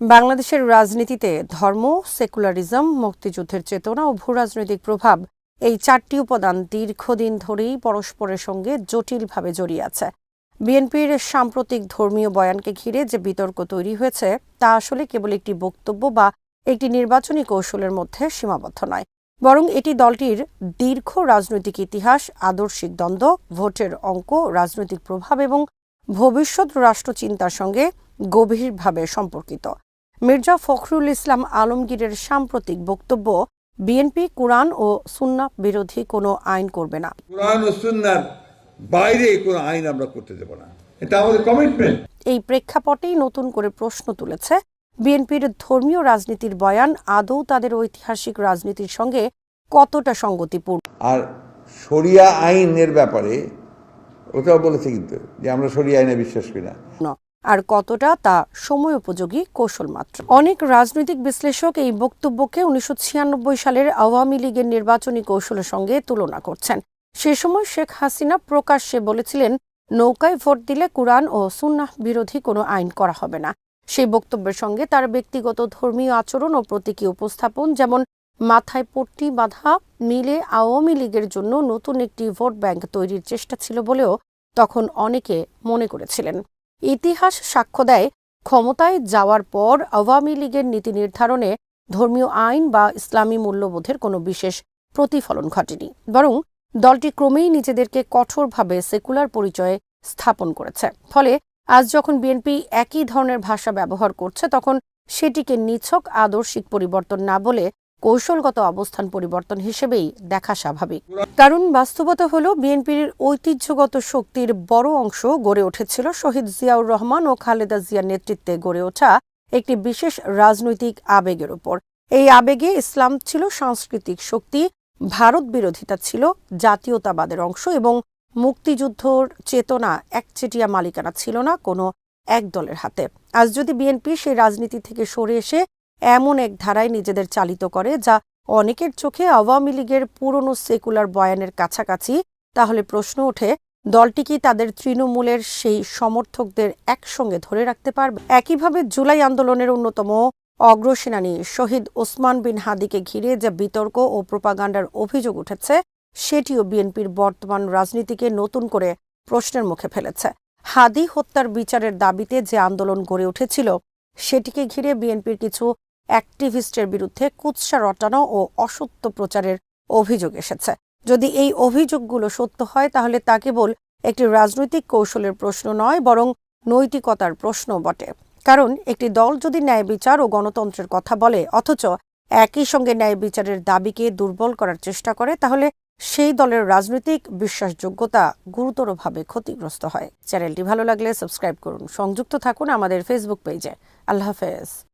বাংলাদেশের রাজনীতিতে ধর্ম, সেকুলারিজম, মুক্তিযুদ্ধের চেতনা ও ভূরাজনৈতিক প্রভাব এই চারটি উপাদান দীর্ঘদিন ধরেই পরস্পরের সঙ্গে জটিলভাবে জড়িয়ে আছে। বিএনপির সাম্প্রতিক ধর্মীয় বয়ানকে ঘিরে যে বিতর্ক তৈরি হয়েছে, তা আসলে কেবল একটি বক্তব্য বা একটি নির্বাচনী কৌশলের মধ্যে সীমাবদ্ধ নয়, বরং এটি দলটির দীর্ঘ রাজনৈতিক ইতিহাস, আদর্শিক দ্বন্দ্ব, ভোটের অঙ্ক, রাজনৈতিক প্রভাব এবং ভবিষ্যৎ রাষ্ট্রচিন্তার সঙ্গে গভীরভাবে সম্পর্কিত। মির্জা ফখরুল ইসলাম আলমগীরের সাম্প্রতিক বক্তব্য বিএনপি কোরআন ও সুন্না বিরোধী কোনো আইন করবে না। কোরআন ও সুন্নার বাইরে কোনো আইন আমরা করতে দেব না। এটা আমাদের কমিটমেন্ট এই প্রেক্ষাপটেই নতুন করে প্রশ্ন তুলেছে বিএনপির ধর্মীয় রাজনীতির বয়ান আদৌ তাদের ঐতিহাসিক রাজনীতির সঙ্গে কতটা সঙ্গতিপূর্ণ? আর শরিয়া আইনের ব্যাপারে ওটাও বলেছে কিন্তু যে আমরা শরিয়া আইনে বিশ্বাস করি না। আর কতটা তা সময় উপযোগী কৌশল মাত্র। অনেক রাজনৈতিক বিশ্লেষক এই বক্তব্যকে উনিশশো ছিয়ানব্বই সালের আওয়ামী লীগের নির্বাচনী কৌশলের সঙ্গে তুলনা করছেন। সে সময় শেখ হাসিনা প্রকাশ্যে বলেছিলেন, নৌকায় ভোট দিলে কোরআন ও সুন্নাহ বিরোধী কোনো আইন করা হবে না। সেই বক্তব্যের সঙ্গে তার ব্যক্তিগত ধর্মীয় আচরণ ও প্রতীকী উপস্থাপন যেমন মাথায় পট্টি বাঁধা, মিলে আওয়ামী লীগের জন্য নতুন একটি ভোট ব্যাংক তৈরির চেষ্টা ছিল বলেও তখন অনেকে মনে করেছিলেন। ইতিহাস সাক্ষ্য দেয়, ক্ষমতায় যাওয়ার পর আওয়ামী লীগের নীতি নির্ধারণে ধর্মীয় আইন বা ইসলামী মূল্যবোধের কোনো বিশেষ প্রতিফলন ঘটেনি। বরং দলটি ক্রমেই নিজেদেরকে কঠোরভাবে সেকুলার পরিচয়ে স্থাপন করেছে। ফলে আজ যখন বিএনপি একই ধরনের ভাষা ব্যবহার করছে, তখন সেটিকে নিছক, আদর্শিক পরিবর্তন না বলে কৌশলগত অবস্থান পরিবর্তন হিসেবেই দেখা স্বাভাবিক। কারণ বাস্তবতা হল, বিএনপির ঐতিহ্যগত শক্তির বড় অংশ গড়ে উঠেছিল শহীদ জিয়াউর রহমান ও খালেদা জিয়ার নেতৃত্বে গড়ে ওঠা একটি বিশেষ রাজনৈতিক আবেগের উপর। এই আবেগে ইসলাম ছিল সাংস্কৃতিক শক্তি, ভারত বিরোধিতা ছিল জাতীয়তাবাদের অংশ এবং মুক্তিযুদ্ধর চেতনা একচেটিয়া মালিকানা ছিল না কোনো এক দলের হাতে। আজ যদি বিএনপি সেই রাজনীতি থেকে সরে এসে এমন এক ধারায় নিজেদের চালিত করে যা অনেকের চোখে আওয়ামী লীগের পুরনো সেকুলার বয়ানের কাছাকাছি। তাহলে প্রশ্ন ওঠে, দলটি কি তাদের তৃণমূলের সেই সমর্থকদের একসঙ্গে ধরে রাখতে পারবে? একইভাবে জুলাই আন্দোলনের অন্যতম অগ্রসেনানী শহীদ ওসমান বিন হাদিকে ঘিরে যে বিতর্ক ও প্রোপাগান্ডার অভিযোগ উঠেছে, সেটিও বিএনপির বর্তমান রাজনীতিকে নতুন করে প্রশ্নের মুখে ফেলেছে। হাদি হত্যার বিচারের দাবিতে যে আন্দোলন গড়ে উঠেছিল, সেটিকে ঘিরে বিএনপির কিছু অ্যাক্টিভিস্টের বিরুদ্ধে কুৎসা রটানো ও অসত্য প্রচারের অভিযোগ এসেছে। যদি এই অভিযোগগুলো সত্য হয়, তাহলে তা কেবল একটি রাজনৈতিক কৌশলের প্রশ্ন নয়, বরং নৈতিকতার প্রশ্ন বটে। কারণ একটি দল যদি ন্যায় বিচার ও গণতন্ত্রের কথা বলে, অথচ একই সঙ্গে ন্যায় বিচারের দাবিকে দুর্বল করার চেষ্টা করে, তাহলে সেই দলের রাজনৈতিক বিশ্বাসযোগ্যতা গুরুতরভাবে ক্ষতিগ্রস্ত হয়। চ্যানেলটি ভালো লাগলে সাবস্ক্রাইব করুন। সংযুক্ত থাকুন আমাদের ফেসবুক পেজে। আল্লাহ হাফেজ।